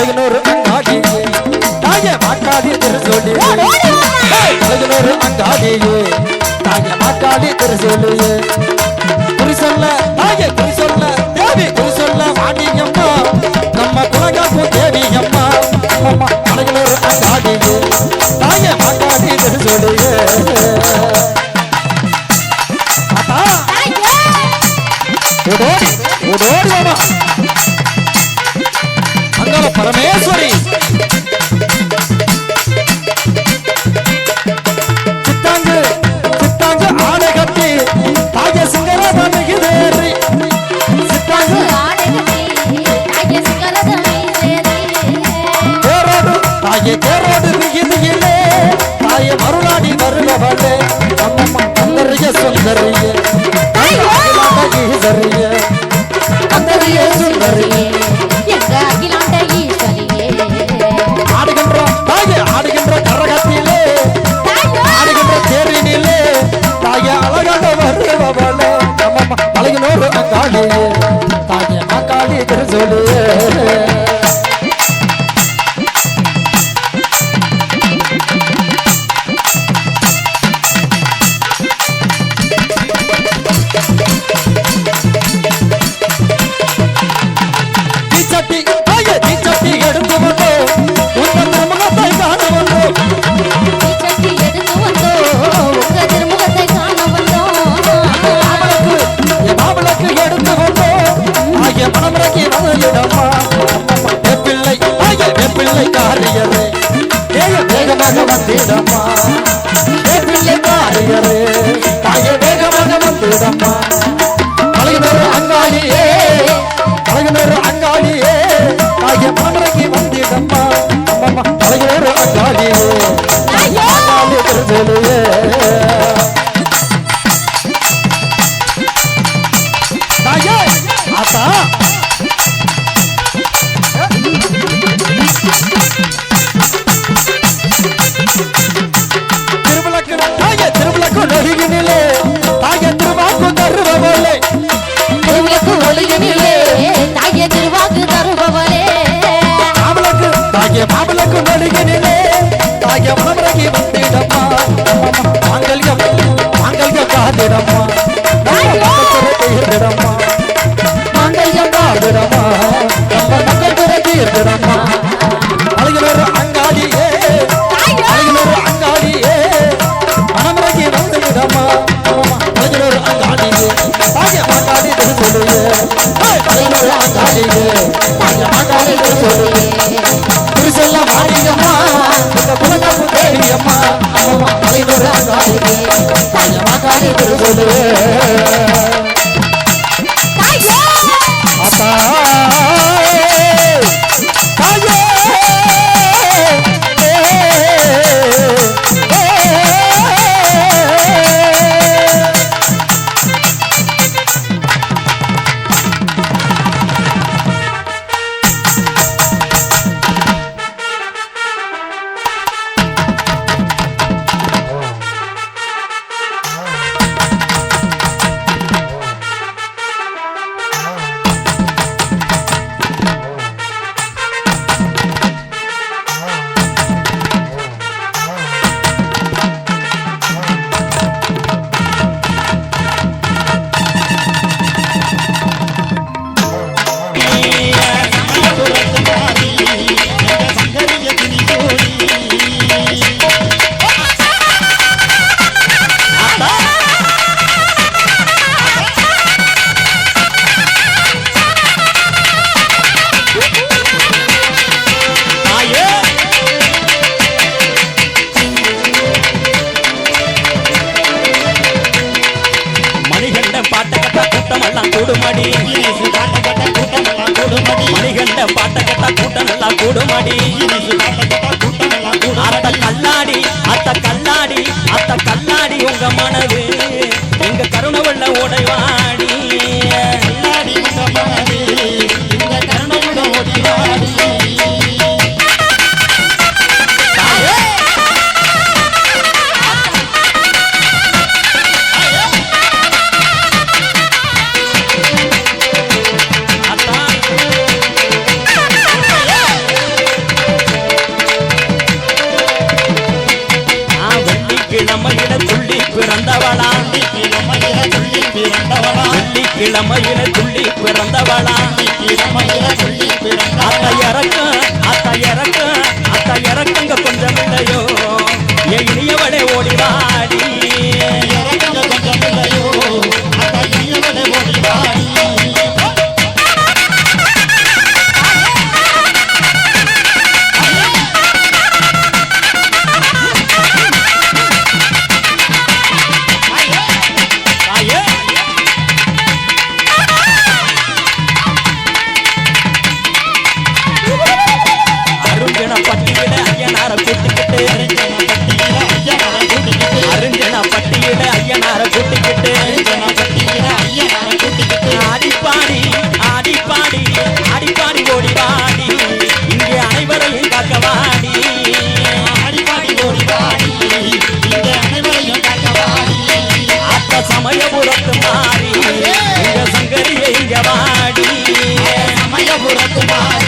அங்காடியே தாய மாக்காளி திருசொல்லி. அழகினொரு அங்காடியே. தாய மாக்காளி திருசொல்லியே குறி சொல்ல தாய குறி சொல்ல தேவி குறி சொல்ல வாணியம்மா. நம்ம குலகாப்பு தேவி அம்மா அம்மா அழகினொரு அங்காடியே. தாய மாக்காளி திருசொல்லியே ஓடோடி ஓடோடி வாமா. அங்காள பரமேஸ்வரி. சித்தாங்கு சித்தாங்கு ஆடை கட்டி தாய சிங்கர பண்ணுகிறேரி சித்தாங்கு தேரோடு தாய தேரோடு விகிதியிலே தாய மருளாடி வருபவளே. அம்மம்மா அந்தரிய சுந்தரிய. மாமலக்கு রে மணிகண்ட பாட்ட கட்ட கூட்டம் எல்லாம் கூடுமாடி. அத்த கல்லாடி அத்த கல்லாடி அத்த கல்லாடி உங்க மனது. எங்க கருணவள்ள ஓட பிறந்தவளா கிழமையில சொல்லி பிறந்தவளா சொல்லி கிழமையில சொல்லி பிறந்தவளா கிழமையில சொல்லி பிறந்த அத்த இறக்கம் அத்த இறக்கம் அத்த இறக்குங்க கொஞ்சம் இல்லையோ. என் இனியவளே ஓடிவாடி பட்டியிட ஐயனார கூட்டிக்கிட்டு அருஞ்சன பட்டியிட ஐயனார கூட்டிக்கிட்டு ஆடிப்பாடி ஆடிப்பாடி ஆடிப்பாடி ஓடி வாடி. இங்கே அனைவரையும் காக்கவாடி ஆடிப்பாடி ஓடி சங்கரியை இங்க வாடி. சமயபுரத்து மாறி.